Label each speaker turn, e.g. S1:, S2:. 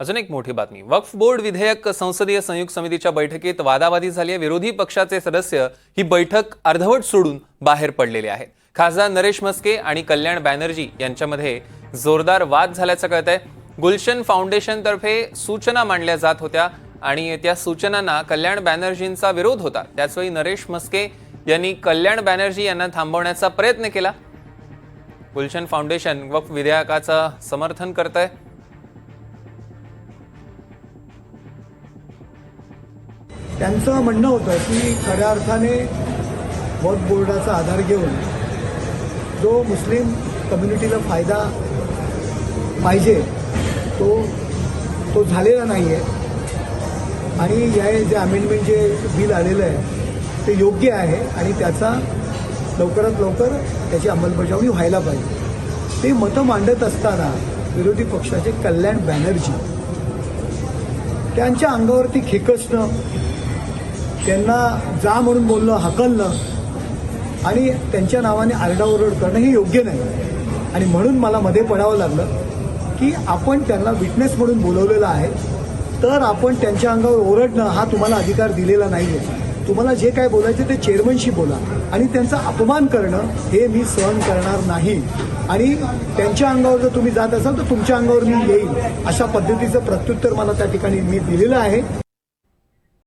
S1: अजून एक मोठी बातमी. वक्फ बोर्ड विधेयक संसदीय संयुक्त समितीच्या बैठकीत वादावादी झाली आहे. विरोधी पक्षाचे सदस्य ही बैठक अर्धवट सोडून बाहेर पडलेले आहेत. खासदार नरेश मस्के आणि कल्याण बॅनर्जी यांच्यामध्ये जोरदार वाद झाल्याचं कळत आहे गुलशन फाउंडेशनतर्फे सूचना मांडल्या जात होत्या आणि त्या सूचनांना कल्याण बॅनर्जींचा विरोध होता. त्याचवेळी नरेश मस्के यांनी कल्याण बॅनर्जी यांना थांबवण्याचा प्रयत्न केला. गुलशन फाउंडेशन वक्फ विधेयकाचं समर्थन करत आहे
S2: त्यांचं म्हणणं होतं की खऱ्या अर्थाने वक्फ बोर्डाचा आधार घेऊन जो मुस्लिम कम्युनिटीला फायदा पाहिजे तो तो झालेला नाही आहे आणि या जे अमेंडमेंट जे बिल आलेलं आहे ते योग्य आहे आणि त्याचा लवकरात लवकर त्याची अंमलबजावणी व्हायला पाहिजे. ते मतं मांडत असताना विरोधी पक्षाचे कल्याण बॅनर्जी त्यांच्या अंगावरती खेकसणं त्यांना जा म्हणून बोलणं हकलणं आणि त्यांच्या नावाने आरडाओरड करणं हे योग्य नाही. आणि म्हणून मला मध्ये पडावं लागलं की आपण त्यांना विटनेस म्हणून बोलवलेलं आहे तर आपण त्यांच्या अंगावर ओरडणं हा तुम्हाला अधिकार दिलेला नाही आहे तुम्हाला जे काय बोलायचं ते चेअरमनशी बोला आणि त्यांचा अपमान करणं हे मी सहन करणार नाही. आणि त्यांच्या अंगावर जर तुम्ही जात असाल तर तुमच्या अंगावर मी येईल. अशा पद्धतीचं प्रत्युत्तर मला त्या ठिकाणी मी दिलेलं आहे.